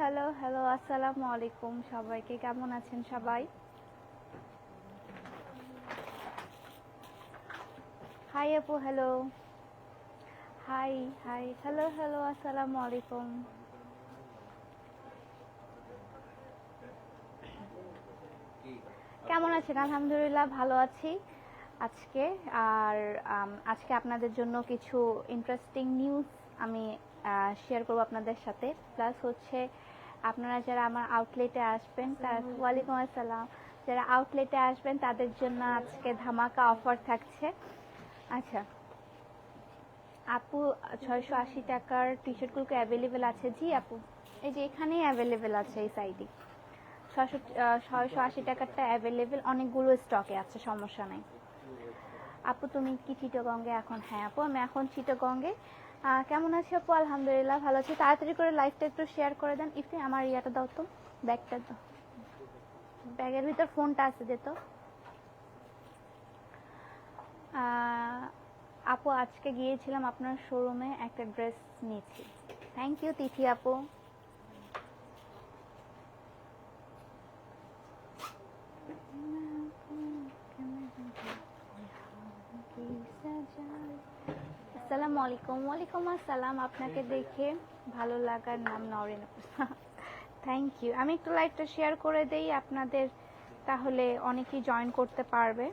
Hello hello, আসসালামু আলাইকুম সবাইকে। কেমন আছেন সবাই? হাই আপু, hello. Hi hi hello hello, আসসালামু আলাইকুম। কেমন আছেন? আলহামদুলিল্লাহ, ভালো আছি আজকে। আর আজকে আপনাদের জন্য কিছু ইন্টারেস্টিং নিউজ আমি শেয়ার করব আপনাদের সাথে। প্লাস হচ্ছে আপনারা যারা আমার আউটলেটে আসবেন তার ওয়ালাইকুম আসসালাম। যারা আউটলেটে আসবেন তাদের জন্য আজকে ধামাকা অফার থাকছে। আচ্ছা। আপু ছয়শো আশি টাকার টি শার্টগুলো অ্যাভেলেবেল আছে? জি আপু। এই যে এখানেই অ্যাভেলেবেল আছে এই সাইডে ছয়শো ছয়শো আশি টাকারটা অ্যাভেলেবেল অনেকগুলো স্টকে আছে সমস্যা নাই। আপু তুমি কি চিটগঙ্গে এখন? হ্যাঁ আপু আমি এখন চিটগঙ্গে কেমন আছি আপু? আলহামদুলিল্লাহ ভালো আছি। তাড়াতাড়ি করে লাইফটা একটু শেয়ার করে দেন। ইফতি, আমার ইয়াটা দাও তো ব্যাগটা দাও। ব্যাগের ভিতর ফোনটা আছে যেত আপু, আজকে গিয়েছিলাম আপনার শোরুমে একটা ড্রেস নিয়েছি। থ্যাংক ইউ তিথি আপু। আসসালামু আলাইকুম। ওয়ালাইকুম আসসালাম। আপনাকে দেখে ভালো লাগার নাম নরেন থ্যাংক ইউ আমি একটু লাইভটা শেয়ার করে দেই। আপনাদের তাহলে অনেকেই জয়েন করতে পারবে।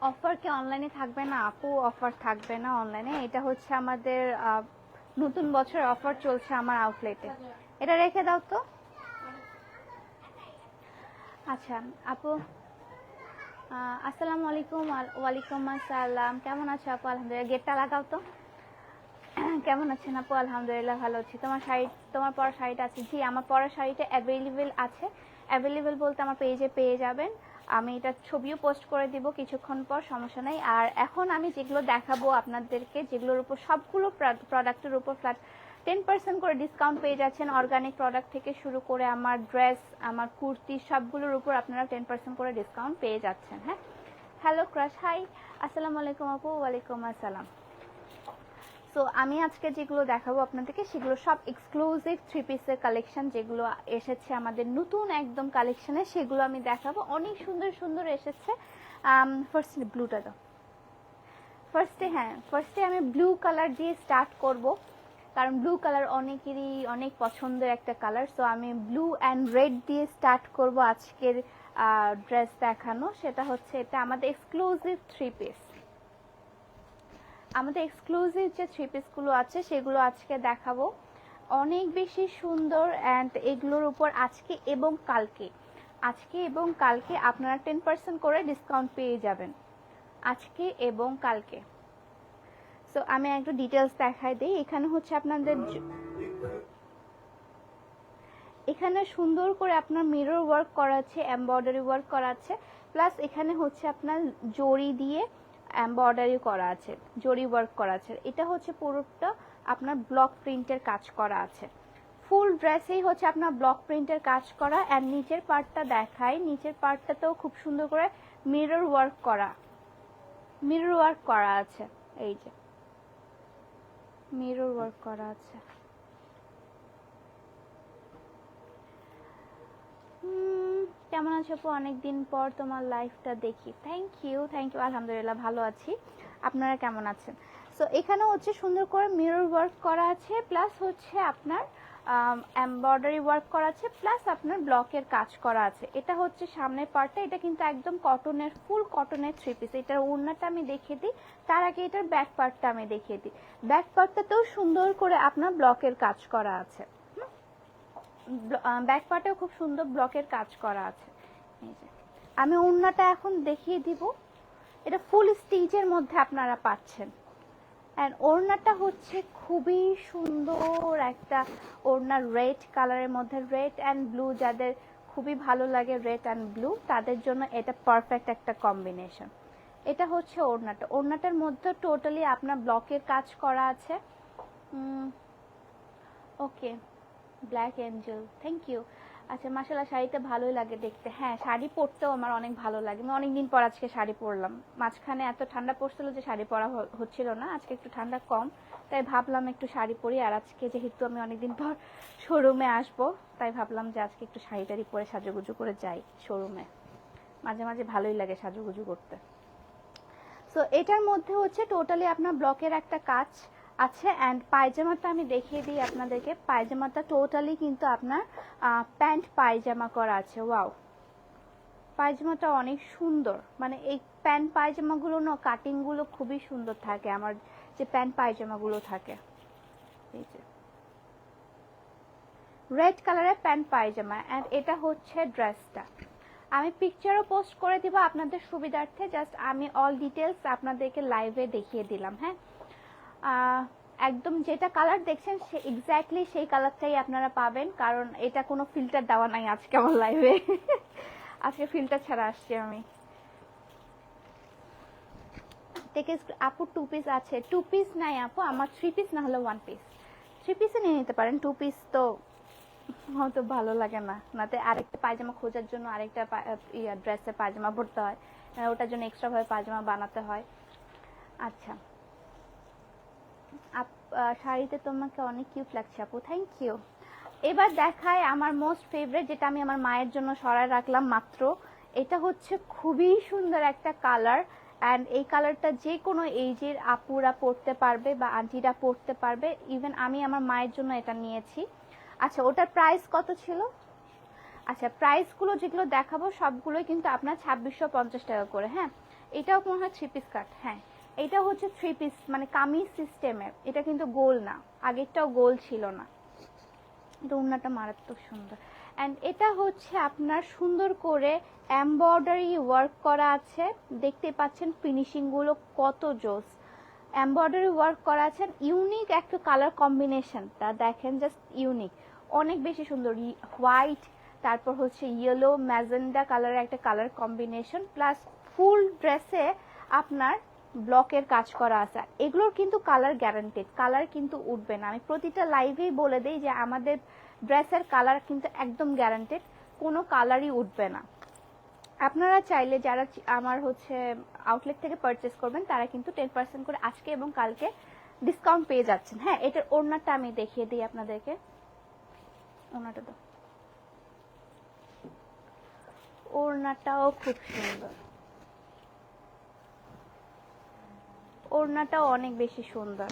অফার কি অনলাইনে থাকবে না? আপু, অফার থাকবে না অনলাইনে? এটা হচ্ছে আমাদের নতুন বছর অফার চলছে আমার আউটলেটে এটা রেখে দাও তো। আচ্ছা আপু। আসসালামু আলাইকুম ওয়াল- ওয়ালাইকুম আসসালাম। কেমন আছো আপু? আলহামদুলিল্লাহ। গেটটা লাগাও তো। কেমন আছেন আপু? আলহামদুলিল্লাহ ভালো আছি। তোমার শাড়ি, তোমার পরা শাড়িটা আছে? জি, আমার পরা শাড়িটা অ্যাভেলেবেল আছে। অ্যাভেলেবেল বলতে আমার পেজে পেয়ে যাবেন। আমি এটা ছবিও পোস্ট করে দিব কিছুক্ষণ পর, সমস্যা নেই। আর এখন আমি যেগুলো দেখাবো আপনাদেরকে, যেগুলোর উপর সবগুলো প্রোডাক্টের উপর ফ্ল্যাট টেন পার্সেন্ট করে ডিসকাউন্ট পেয়ে যাচ্ছেন অর্গানিক প্রোডাক্ট থেকে শুরু করে আমার ড্রেস আমার কুর্তি, সবগুলোর উপর আপনারা টেন পার্সেন্ট করে ডিসকাউন্ট পেয়ে যাচ্ছেন হ্যাঁ? হ্যালো ক্রাশ হাই আসসালামু আলাইকুম আপু, ওয়ালাইকুম আসসালাম। সো আমি আজকে যেগুলো দেখাবো আপনাদেরকে, সেগুলো সব এক্সক্লুসিভ থ্রি পিসের কালেকশন যেগুলো এসেছে আমাদের নতুন একদম কালেকশনে সেগুলো আমি দেখাবো। অনেক সুন্দর সুন্দর এসেছে। ফার্স্ট ব্লুটা দাও। ফার্স্টে হ্যাঁ ফার্স্টে আমি ব্লু কালার দিয়ে স্টার্ট করব। কারণ ব্লু কালার অনেকেরই অনেক পছন্দের একটা কালার সো আমি ব্লু অ্যান্ড রেড দিয়ে স্টার্ট করব আজকের ড্রেস দেখানো। সেটা হচ্ছে এটা আমাদের এক্সক্লুসিভ থ্রি পিস আমাদের এক্সক্লুসিভ যে থ্রি পিসগুলো আছে, সেগুলো আজকে দেখাবো। অনেক বেশি সুন্দর অ্যান্ড এগুলোর উপর আজকে এবং কালকে। আজকে এবং কালকে আপনারা টেন পার্সেন্ট করে ডিসকাউন্ট পেয়ে যাবেন। আজকে এবং কালকে। সো আমি একটু ডিটেলস দেখাই দিই। এখানে হচ্ছে আপনাদের এখানে সুন্দর করে আপনার মিরর ওয়ার্ক করা আছে এমব্রয়ডারি ওয়ার্ক করা আছে। প্লাস এখানে হচ্ছে আপনার জড়ি দিয়ে এমব্রয়ডারি করা আছে জরি ওয়ার্ক করা আছে এটা হচ্ছে পুরোটা আপনার ব্লক প্রিন্টের কাজ করা আছে। ফুল ড্রেসেই হচ্ছে আপনার ব্লক প্রিন্টের কাজ করা আর নিচের পার্টটা দেখাই নিচের পার্টটাতেও খুব সুন্দর করে মিরর ওয়ার্ক করা মিরর ওয়ার্ক করা আছে এই যে মিরর ওয়ার্ক করা আছে। হুম, কেমন আছো আপু? অনেকদিন পর তোমার লাইফটা দেখি। থ্যাংক ইউ থ্যাংক ইউ আলহামদুলিল্লাহ, ভালো আছি। আপনারা কেমন আছেন? সো এখানে হচ্ছে সুন্দর করে মিরর ওয়ার্ক করা আছে প্লাস হচ্ছে আপনার এমব্রয়ডারি ওয়ার্ক করা আছে প্লাস আপনার ব্লকের কাজ করা আছে। এটা হচ্ছে সামনের পার্টটা এটা কিন্তু একদম কটনের ফুল কটনের থ্রি পিস এটার ওড়নাটা আমি দেখিয়ে দিই। তার আগে এটার ব্যাক পার্টটা আমি দেখিয়ে দিই। ব্যাক পার্টটাতেও সুন্দর করে আপনার ব্লকের কাজ করা আছে। ব্যাক পার্টেও খুব সুন্দর ব্লকের কাজ করা আছে। আমি ওড়নাটা এখন দেখিয়ে দিব। এটা ফুল স্টিচের মধ্যে আপনারা পাচ্ছেন। অ্যান্ড ওড়নাটা হচ্ছে খুবই সুন্দর একটা ওড়না রেড কালারের মধ্যে রেড অ্যান্ড ব্লু যাদের খুবই ভালো লাগে রেড অ্যান্ড ব্লু তাদের জন্য এটা পারফেক্ট একটা কম্বিনেশন এটা হচ্ছে ওড়নাটা। ওড়নাটার মধ্যে টোটালি আপনার ব্লকের কাজ করা আছে। Okay black angel thank you আচ্ছা মাসাল্লাহ শাড়িটা ভালোই লাগে দেখতে। হ্যাঁ শাড়ি পরতেও আমার অনেক ভালো লাগে। আমি অনেকদিন পর আজকে শাড়ি পরলাম। মাঝখানে এত ঠান্ডা পড়ছিল যে শাড়ি পরা হচ্ছিল না, আজকে একটু ঠান্ডা কম। তাই ভাবলাম একটু শাড়ি পরি, আর আজকে যেহেতু আমি অনেকদিন পর শোরুমে আসব, তাই ভাবলাম যে আজকে একটু শাড়ি টাড়ি পরে সাজুগুজু করে যাই শোরুমে মাঝে মাঝে ভালোই লাগে সাজুগুজু করতে। সো এটার মধ্যে হচ্ছে টোটালি আপনার ব্লকের একটা কাজ। আছে অ্যান্ড পায়জামাটা আমি দেখিয়ে দিই আপনাদেরকে। পায়জামাটা টোটালি কিন্তু আপনার প্যান্ট পায়জামা করা আছে ওয়াও পায়জামাটা অনেক সুন্দর। মানে এই প্যান্ট পায়জামাগুলো না কাটিংগুলো খুবই সুন্দর থাকে, আমার যে প্যান্ট পায়জামাগুলো থাকে। এই যে। রেড কালারের প্যান্ট পায়জামা অ্যান্ড এটা হচ্ছে ড্রেসটা আমি পিকচারও পোস্ট করে দিব আপনাদের সুবিধার্থে জাস্ট আমি অল ডিটেলস আপনাদেরকে লাইভে দেখিয়ে দিলাম হ্যাঁ? একদম যেটা কালার দেখছেন সে এক্স্যাক্টলি সেই কালারটাই আপনারা পাবেন, কারণ এটা কোনো ফিল্টার দেওয়া নাই আজকে আমার লাইভে আজকে ফিল্টার ছাড়া আসছি আমি। থেকে আপু টু পিস আছে। টু পিস নাই আপু, আমার থ্রি পিস না হলে ওয়ান পিস থ্রি পিসে নিয়ে নিতে পারেন টু পিস তো হয়তো ভালো লাগে না। নাতে আরেকটা পায়জামা খোঁজার জন্য আরেকটা ইয়া ড্রেসের পায়জামা পরতে হয়। ওটার জন্য এক্সট্রাভাবে পায়জামা বানাতে হয়। আচ্ছা। শাড়িতে তোমাকে অনেক কিউট লাগছে আপু থ্যাংক ইউ এবার দেখায় আমার মোস্ট ফেভারিট যেটা আমি আমার মায়ের জন্য সরায় রাখলাম মাত্র, এটা হচ্ছে খুবই সুন্দর একটা কালার অ্যান্ড এই কালারটা যে কোনো এইজের আপুরা পরতে পারবে বা আন্টিরা পরতে পারবে ইভেন আমি আমার মায়ের জন্য এটা নিয়েছি। আচ্ছা ওটার প্রাইস কত ছিল? আচ্ছা প্রাইসগুলো যেগুলো দেখাবো সবগুলোই কিন্তু আপনার ছাব্বিশশো পঞ্চাশ টাকা করে হ্যাঁ? এটাও মনে হয় থ্রি পিস কাট হ্যাঁ। এটা হচ্ছে থ্রি পিস মানে কামিজ সিস্টেমের এটা কিন্তু গোল না, আগেরটাও গোল ছিল না। এটা মারাত্মক সুন্দর। অ্যান্ড এটা হচ্ছে আপনার সুন্দর করে এমব্রয়ডারি ওয়ার্ক করা আছে। দেখতে পাচ্ছেন ফিনিশিংগুলো কত জোস। এমব্রয়ডারি ওয়ার্ক করা আছে ইউনিক একটা কালার কম্বিনেশনটা দেখেন জাস্ট ইউনিক অনেক বেশি সুন্দর হোয়াইট তারপর হচ্ছে ইয়েলো ম্যাজেন্ডা কালারের একটা কালার কম্বিনেশন প্লাস ফুল ড্রেসে আপনার ব্লকের কাজ করা আছে। এগুলোর কিন্তু কালার গ্যারান্টেড কালার কিন্তু উঠবে না। আমি প্রতিটা লাইভেই বলে দিই যে আমাদের ড্রেসের কালার কিন্তু একদম গ্যারান্টেড কোনো কালারই উঠবে না। আপনারা চাইলে যারা আমার হচ্ছে আউটলেট থেকে পারচেস করবেন, তারা কিন্তু টেন পার্সেন্ট করে আজকে এবং কালকে ডিসকাউন্ট পেয়ে যাচ্ছেন। হ্যাঁ এটার ওড়নাটা আমি দেখিয়ে দিই আপনাদেরকে। ওড়নাটা তো ওড়নাটাও খুব সুন্দর। ওড়নাটাও অনেক বেশি সুন্দর।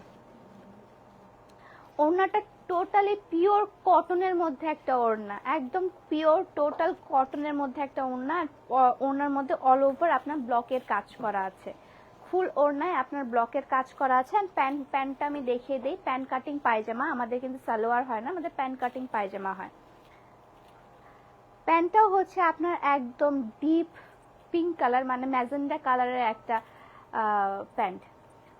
ওড়নাটা টোটালি পিওর কটনের মধ্যে একটা ওড়না। একদম পিওর টোটাল কটনের মধ্যে একটা ওড়না। ওড়নার মধ্যে অল ওভার আপনার ব্লকের কাজ করা আছে। ফুল ওড়নায় আপনার ব্লকের কাজ করা আছে। আর প্যান্ট প্যান্টটা আমি দেখিয়ে দিই। প্যান্ট কাটিং পায়জামা। আমাদের কিন্তু সালোয়ার হয় না, আমাদের প্যান্ট কাটিং পায়জামা হয়। প্যান্টটাও হচ্ছে আপনার একদম ডিপ পিঙ্ক কালার মানে ম্যাজেন্ডা কালারের একটা প্যান্ট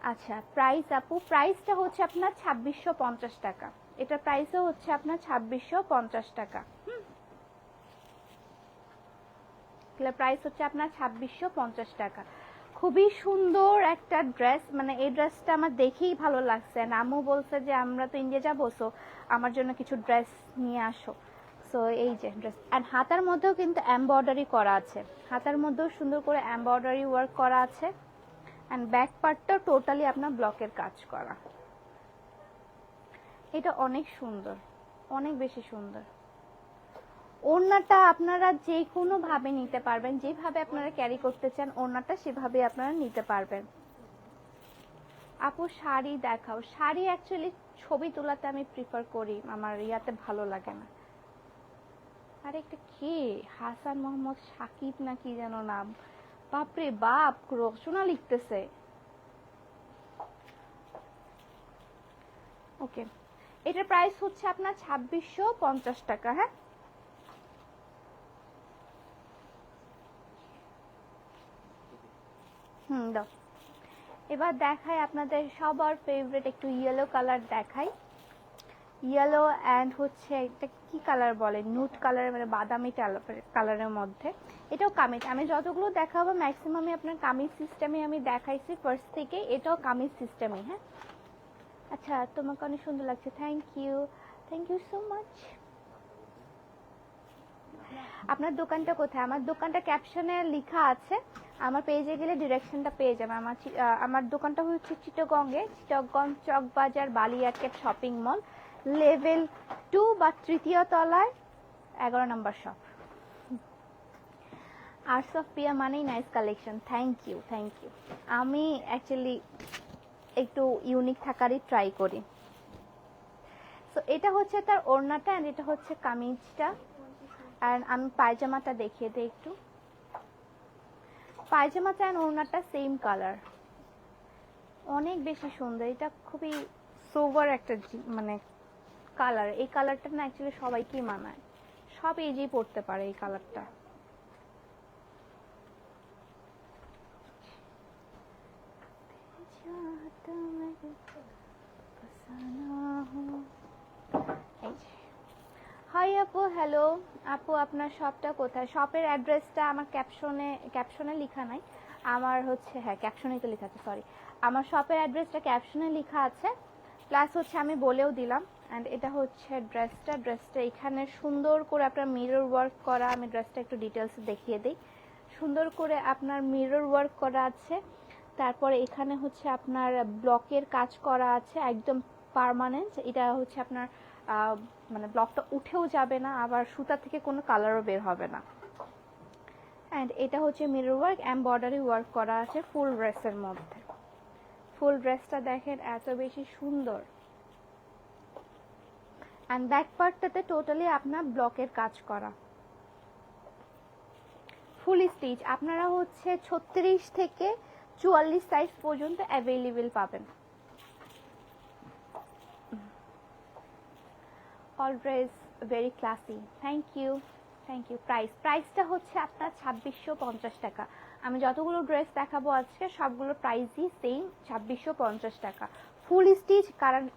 আচ্ছা প্রাইস আপু প্রাইসটা হচ্ছে আপনার ছাব্বিশশো পঞ্চাশ টাকা। এটা প্রাইসও হচ্ছে আপনার ছাব্বিশশো পঞ্চাশ টাকা তাহলে প্রাইস হচ্ছে আপনার ছাব্বিশশো পঞ্চাশ টাকা। খুবই সুন্দর একটা ড্রেস মানে এই ড্রেসটা আমার দেখেই ভালো লাগছে। নামও বলছে যে, আমরা তো ইন্ডিয়া যাব সো আমার জন্য কিছু ড্রেস নিয়ে আসো। সো এই যে ড্রেস অ্যান্ড হাতার মধ্যেও কিন্তু এমব্রয়ডারি করা আছে। হাতার মধ্যেও সুন্দর করে এমব্রয়ডারি ওয়ার্ক করা আছে। অ্যান্ড ব্যাক পার্টটা টোটালি আপনার ব্লকের কাজ করা। এটা অনেক সুন্দর, অনেক বেশি সুন্দর। ওড়নাটা আপনারা যে কোনো ভাবে নিতে পারবেন, যেভাবে আপনারা ক্যারি করতে চান, ওড়নাটা সেভাবে আপনারা নিতে পারবেন। আপু, শাড়ি দেখাও। শাড়ি অ্যাকচুয়ালি ছবি তোলাতে আমি প্রিফার করি, আমার ইয়াতে ভালো লাগে না। আরে একটা কে? হাসান মোহাম্মদ সাকিব না কি যেন নাম। বাপরে বাপ, রচনা লিখতেছে। ওকে, এটার প্রাইস হচ্ছে আপনার ছাব্বিশশো পঞ্চাশ টাকা হ্যাঁ? হুম, দাও। এবার দেখাই আপনাদের সবার ফেভারিট একটু ইয়েলো কালার দেখাই। ইয়েলো অ্যান্ড হচ্ছে একটা কি কালার বলে? নুট কালারের মানে বাদামি কালারের মধ্যে। এটাও কামিজ। আমি যতগুলো দেখাবো ম্যাক্সিমামই আপনার কামিজ সিস্টেমে আমি দেখাইছি ফার্স্ট থেকে। এটাও কামিজ সিস্টেমে হ্যাঁ? আচ্ছা তোমাকে অনেক সুন্দর লাগছে। Thank you thank you so much আপনার দোকানটা কোথায়? আমার দোকানটা ক্যাপশনে লেখা আছে। আমার পেজে গেলে ডিরেকশনটা পেয়ে যাবে। আমার আমার দোকানটা হচ্ছে চিটগঙ্গে। চিটগঞ্জ চকবাজার বালিয়ারকেট শপিং মল লেভেল টু বা তৃতীয় তলায় এগারো নম্বর শপ আর্টস অফ পিয়া মানেই nice collection thank you thank you আমি অ্যাকচুয়ালি একটু ইউনিক থাকারই ট্রাই করি। সো এটা হচ্ছে তার ওড়নাটা অ্যান্ড এটা হচ্ছে কামিজটা। আর আমি পায়জামাটা দেখিয়ে দিই একটু। পায়জামাটা অ্যান্ড ওড়নাটা সেম কালার অনেক বেশি সুন্দর। এটা খুবই সোভার একটা মানে কালার এই কালারটা না অ্যাকচুয়ালি সবাইকেই মানায়। সব এজেই পড়তে পারে এই কালারটা হাই আপু হ্যালো আপু, আপনার শপটা কোথায়? শপের অ্যাড্রেসটা আমার ক্যাপশনে ক্যাপশনে লেখা নাই। আমার হচ্ছে হ্যাঁ ক্যাপশনে তো লেখা আছে সরি আমার শপের অ্যাড্রেসটা ক্যাপশনে লেখা আছে। প্লাস হচ্ছে আমি বলেও দিলাম। অ্যান্ড এটা হচ্ছে ড্রেসটা। ড্রেসটা এখানে সুন্দর করে আপনার মিরর ওয়ার্ক করা, আমি ড্রেসটা একটু ডিটেলস দেখিয়ে দিই। সুন্দর করে আপনার মিরর ওয়ার্ক করা আছে। তারপরে এখানে হচ্ছে আপনার ব্লকের কাজ করা আছে, একদম পার্মানেন্ট এটা হচ্ছে আপনার মানে ব্লকটা উঠেও যাবে না, আবার সুতা থেকে কোনো কালারও বের হবে না। অ্যান্ড এটা হচ্ছে মিরর ওয়ার্ক এমব্রয়ডারি ওয়ার্ক করা আছে ফুল ড্রেসের মধ্যে। ফুল ড্রেসটা দেখেন এত বেশি সুন্দর। অ্যান্ড ব্যাক পার্টটাতে টোটালি আপনার ব্লকের কাজ করা। ফুল স্টিচ আপনারা হচ্ছে ছত্রিশ থেকে চুয়াল্লিশ সাইজ পর্যন্ত অ্যাভেলেবেল পাবেন। Always very classy thank you thank you price প্রাইসটা হচ্ছে আপনার ছাব্বিশশো পঞ্চাশ টাকা। আমি যতগুলো ড্রেস দেখাবো আজকে, সবগুলো প্রাইসই সেম ছাব্বিশশো পঞ্চাশ টাকা। ফুল স্টিচ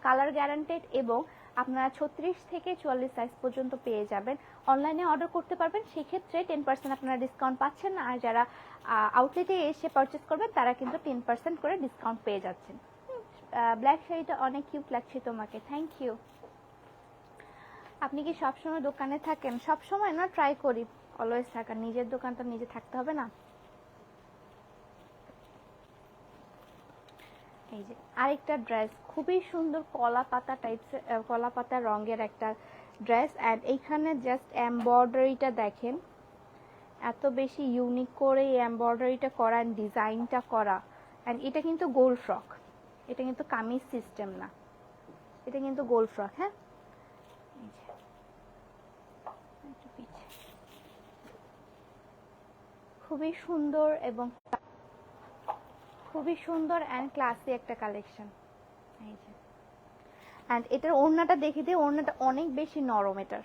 কালার গ্যারান্টেড এবং আপনারা ছত্রিশ থেকে চুয়াল্লিশ সাইজ পর্যন্ত পেয়ে যাবেন। অনলাইনে অর্ডার করতে পারবেন, সেক্ষেত্রে টেন পার্সেন্ট আপনারা ডিসকাউন্ট পাচ্ছেন আর যারা আউটলেটে এসে পারচেস করবেন, তারা কিন্তু টেন পার্সেন্ট করে ডিসকাউন্ট পেয়ে যাচ্ছেন। ব্ল্যাক শাড়িটা অনেক কিউট লাগছে তোমাকে। থ্যাংক ইউ আপনি কি সবসময় দোকানে থাকেন? সবসময় না? ট্রাই করি। অলওয়েজ থাকার। নিজের দোকান তো নিজে থাকতে হবে না? এই যে, আরেকটা ড্রেস খুবই সুন্দর কলা পাতা টাইপস কলা পাতা রঙের একটা ড্রেস অ্যান্ড এইখানে জাস্ট এমব্রয়ডারিটা দেখেন। এত বেশি ইউনিক করে এই এমব্রয়ডারিটা করা অ্যান্ড ডিজাইনটা করা। অ্যান্ড এটা কিন্তু গোল ফ্রক এটা কিন্তু কামিজ সিস্টেম না। এটা কিন্তু গোল ফ্রক হ্যাঁ। খুবই সুন্দর এবং খুবই সুন্দর অ্যান্ড ক্লাসি একটা কালেকশন এই যে। অ্যান্ড এটার ওড়নাটা দেখে দিয়ে ওড়নাটা অনেক বেশি নরম এটার।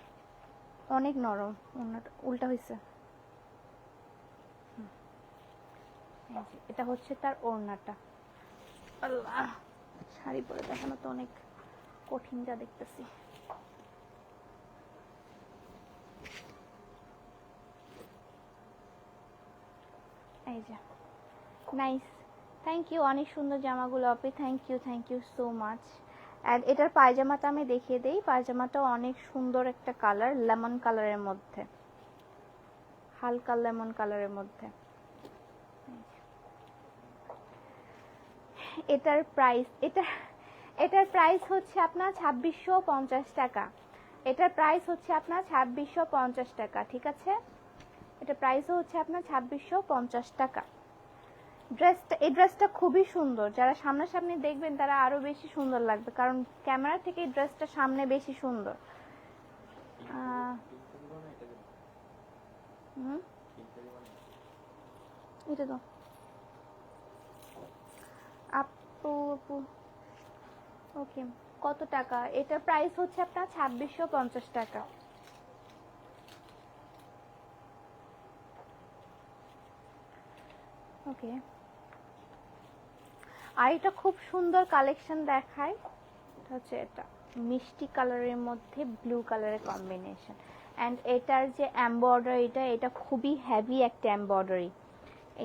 অনেক নরম। ওড়নাটা উল্টা হয়েছে এটা হচ্ছে তার ওড়নাটা। আল্লাহ, শাড়ি পরে দেখানো তো অনেক কঠিন যা দেখতেছি। এই যে নাইস থ্যাংক ইউ অনেক সুন্দর জামাগুলো আপনি thank you thank you so much and এটার পায়জামাটা আমি দেখিয়ে দিই। পায়জামাটাও অনেক সুন্দর একটা কালার লেমন কালারের মধ্যে। হালকা লেমন কালারের মধ্যে। এটার প্রাইস এটা, এটার প্রাইস হচ্ছে আপনার ছাব্বিশশো পঞ্চাশ টাকা। এটার প্রাইস হচ্ছে আপনার ছাব্বিশশো পঞ্চাশ টাকা, ঠিক আছে? এটা প্রাইসও হচ্ছে আপনার ছাব্বিশশো পঞ্চাশ টাকা। ড্রেসটা এই ড্রেসটা খুবই সুন্দর। যারা সামনাসামনি দেখবেন তারা আরও বেশি সুন্দর লাগবে, কারণ ক্যামেরা থেকে এই ড্রেসটা সামনে বেশি সুন্দর। এটা তো আপু আপু। ওকে, কত টাকা? এটা প্রাইস হচ্ছে আপনার ছাব্বিশশো পঞ্চাশ টাকা। ওকে। আর এটা খুব সুন্দর কালেকশন দেখায়। হচ্ছে এটা, মিষ্টি কালারের মধ্যে ব্লু কালারের কম্বিনেশন অ্যান্ড এটার যে এমব্রয়ডারিটা এটা খুবই হেভি একটা এমব্রয়ডারি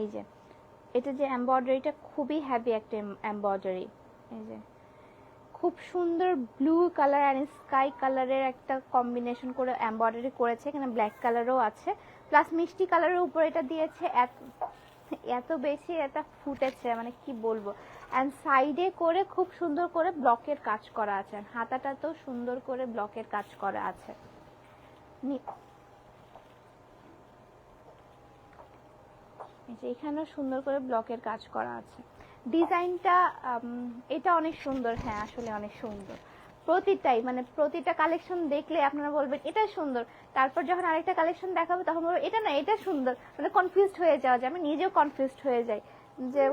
এই যে, এটা যে এমব্রয়ডারিটা খুবই হেভি একটা এমব্রয়ডারি এই যে, খুব সুন্দর ব্লু কালার অ্যান্ড স্কাই কালারের একটা কম্বিনেশন করে এমব্রয়ডারি করেছে। এখানে ব্ল্যাক কালারও আছে। প্লাস মিষ্টি কালারের উপর এটা দিয়েছে। এত বেশি এটা ফুটেছে মানে কি বলব? অ্যান্ড সাইডে করে খুব সুন্দর করে ব্লকের কাজ করা আছে। And হাতাটাতেও সুন্দর করে ব্লকের কাজ করা আছে। এখানেও সুন্দর করে ব্লকের কাজ করা আছে। ডিজাইনটা এটা অনেক সুন্দর। হ্যাঁ আসলে অনেক সুন্দর। প্রতিটাই মানে প্রতিটা কালেকশন দেখলে আপনারা বলবেন এটা সুন্দর। তারপর যখন আরেকটা কালেকশন দেখাবো, তখন বলব, এটা না, এটা সুন্দর। মানে কনফিউজড হয়ে যাওয়া যায়। আমি নিজেও কনফিউজড হয়ে যাই। যে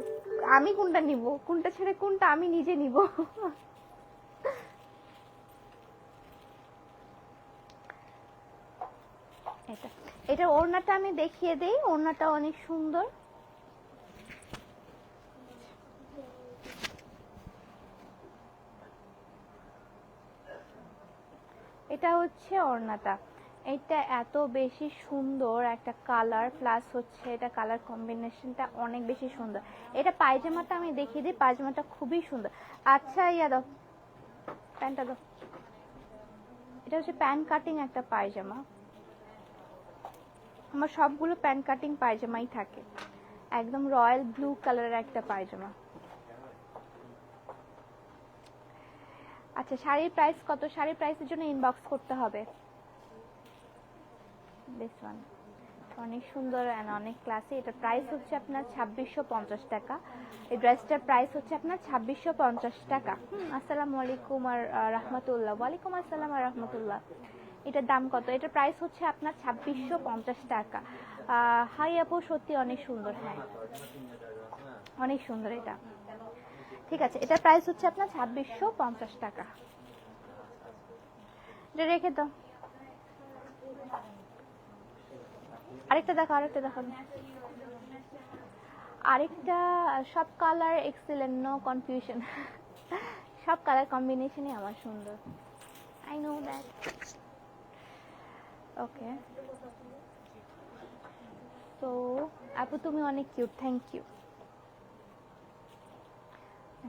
আমি কোনটা নিব? কোনটা ছেড়ে কোনটা আমি নিজে নিব? এটা। এটা ওড়নাটা আমি দেখিয়ে দেই। ওড়নাটা অনেক সুন্দর। এটা হচ্ছে ওড়নাটা। এটা এত বেশি সুন্দর একটা কালার প্লাস হচ্ছে এটা কালার কম্বিনেশনটা অনেক বেশি সুন্দর। এটা পায়জামাটা আমি দেখিয়ে দিই, পায়জামাটা খুবই সুন্দর। আচ্ছা ইয়া দাও, প্যান্টটা দাও। এটা হচ্ছে প্যান্ট কাটিং একটা পায়জামা। আমার সবগুলো প্যান্ট কাটিং পায়জামাই থাকে। একদম রয়্যাল ব্লু কালারের একটা পায়জামা। আচ্ছা শাড়ির প্রাইস কত? শাড়ির প্রাইসের জন্য ইনবক্স করতে হবে। দিস ওয়ান অনেক সুন্দর অ্যান্ড অনেক ক্লাসি এটার প্রাইস হচ্ছে আপনার ছাব্বিশশো পঞ্চাশ টাকা। এই ড্রেসটার প্রাইস হচ্ছে আপনার ছাব্বিশশো পঞ্চাশ টাকা। আসসালামু আলাইকুম আর রাহমাতুল্লাহ। ওয়ালাইকুম আসসালাম আর রহমতুল্লাহ। এটার দাম কত? এটার প্রাইস হচ্ছে আপনার ছাব্বিশশো পঞ্চাশ টাকা। হাই আপু, সত্যি অনেক সুন্দর হ্যাঁ অনেক সুন্দর এটা। ঠিক আছে, এটার প্রাইস হচ্ছে আপনার ছাব্বিশশো পঞ্চাশ টাকা। এটা রেখে দাও। আরেকটা দেখো আরেকটা দেখো। আরেকটা, সব কালার এক্সেলেন্ট নো কনফিউশন সব কালার কম্বিনেশনই আমার সুন্দর। আই নো দ্যাট ওকে তো, আপু, তুমি অনেক কিউট থ্যাংক ইউ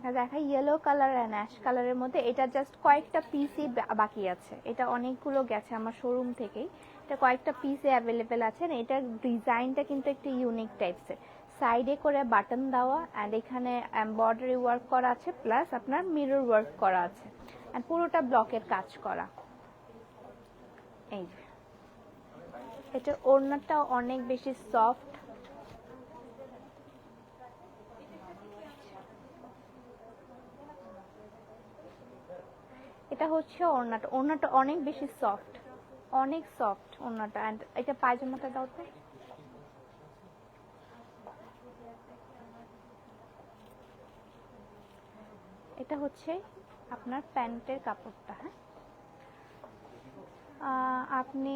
দেখা দেখা ইয়েলো কালার অ্যান্ড অ্যাশ কালারের মধ্যে এটা জাস্ট কয়েকটা পিসই বাকি আছে। এটা অনেকগুলো গেছে আমার শোরুম থেকেই। এটা কয়েকটা পিসে অ্যাভেলেবেল আছে এটার ডিজাইনটা কিন্তু একটু ইউনিক টাইপসের সাইডে করে বাটন দেওয়া অ্যান্ড এখানে এমব্রয়ডারি ওয়ার্ক করা আছে প্লাস আপনার মিরর ওয়ার্ক করা আছে। অ্যান্ড পুরোটা ব্লকের কাজ করা। এই এটা ওড়নাটা অনেক বেশি সফট এটা হচ্ছে ওড়নাটা। ওড়নাটা অনেক বেশি সফট অনেক সফট ওড়নাটা। অ্যান্ড এটা পায়জামাটা দাও তো। এটা হচ্ছে আপনার প্যান্টের কাপড়টা হ্যাঁ? আপনি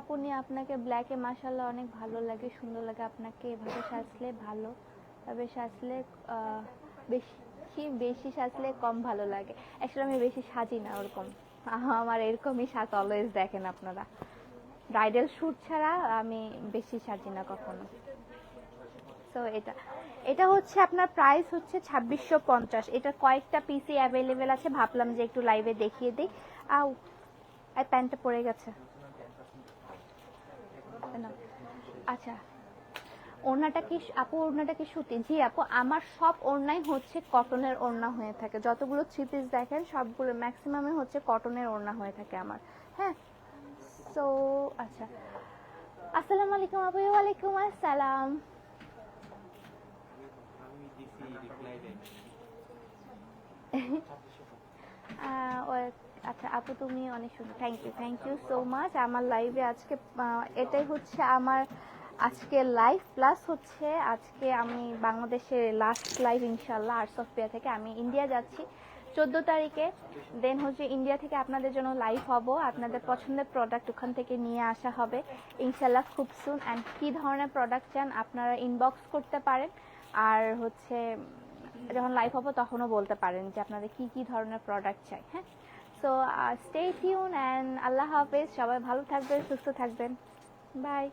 আপনি আপনাকে ব্ল্যাকে মাসাল্লাহ অনেক ভালো লাগে সুন্দর লাগে। আপনাকে এভাবে সাজলে ভালো। তবে সাজলে আহ, বেশি বেশি সাজলে কম ভালো লাগে। অ্যাকচুয়ালি আমি বেশি সাজি না ওরকম। আমার এরকমই সাজ অলওয়েজ দেখেন আপনারা। ব্রাইডাল শ্যুট ছাড়া আমি বেশি সাজি না কখনো। তো এটা এটা হচ্ছে আপনার প্রাইস হচ্ছে ছাব্বিশশো পঞ্চাশ। এটা কয়েকটা পিসি অ্যাভেলেবেল আছে। ভাবলাম যে একটু লাইভে দেখিয়ে দিই। আউ, এই প্যান্টটা পড়ে গেছে। আচ্ছা। ওড়নাটা কি আপু, ওড়নাটা কি সুতি? জি, আপু, আমার সব ওড়নাই হচ্ছে কটনের ওড়না হয়ে থাকে। যতগুলো থ্রি পিস দেখেন, সবগুলো ম্যাক্সিমামে হচ্ছে কটনের ওড়না হয়ে থাকে আমার। হ্যাঁ? সো আচ্ছা। আসসালামু আলাইকুম আপু, ওয়ালাইকুম আসসালাম। আচ্ছা আপু, তুমি অনেক সুন্দর। Thank you thank you so much আমার লাইভে আজকে এটাই হচ্ছে আমার আজকে লাইভ প্লাস হচ্ছে, আজকে আমি বাংলাদেশের লাস্ট লাইভ ইনশাল্লাহ আর্টস অফ পেয়ার থেকে। আমি ইন্ডিয়া যাচ্ছি চোদ্দ তারিখে। দেন হচ্ছে ইন্ডিয়া থেকে আপনাদের জন্য লাইভ হব। আপনাদের পছন্দের প্রোডাক্ট ওখান থেকে নিয়ে আসা হবে। ইনশাল্লাহ খুব সুন অ্যান্ড কী ধরনের প্রোডাক্ট চান আপনারা ইনবক্স করতে পারেন। আর হচ্ছে, যখন লাইভ হব তখনও বলতে পারেন যে আপনাদের কি কি ধরনের প্রোডাক্ট চাই হ্যাঁ? সো স্টে টিউন অ্যান্ড আল্লাহ হাফেজ। সবাই ভালো থাকবেন, সুস্থ থাকবেন। বাই